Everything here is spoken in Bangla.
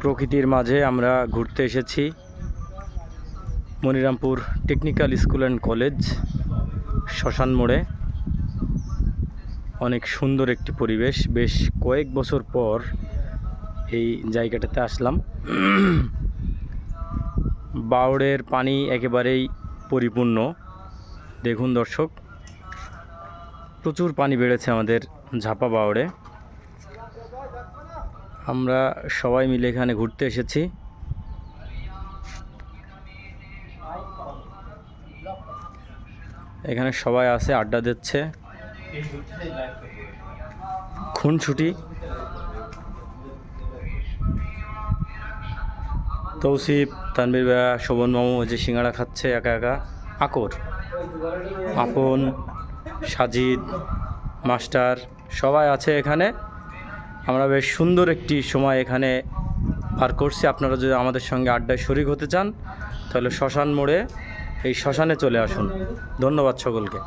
প্রকৃতির মাঝে আমরা ঘুরতে এসেছি। Manirampur technical school and college, শ্মশান মোড়ে। অনেক সুন্দর একটি পরিবেশ। বেশ কয়েক বছর পর এই জায়গাটাতে আসলাম। বাউড়ের পানি একেবারেই পরিপূর্ণ। দেখুন দর্শক, প্রচুর পানি বেড়েছে আমাদের ঝাপা বাউড়ে। আমরা সবাই মিলে এখানে ঘুরতে এসেছি। এখানে সবাই আছে, আড্ডা দিচ্ছে। খুনছুটি তৌসিফ তানবীর ভাইয়া, শোভন মামু যে সিঙ্গাড়া খাচ্ছে একা একা। আকর, আপন, সাজিদ, মাস্টার, সবাই আছে এখানে। আমরা বেশ সুন্দর একটি সময় এখানে পার করছি। আপনারা যদি আমাদের সঙ্গে আড্ডায় শরিক হতে চান, তাহলে শ্মশান মোড়ে, এই শ্মশানে চলে আসুন। ধন্যবাদ সকলকে।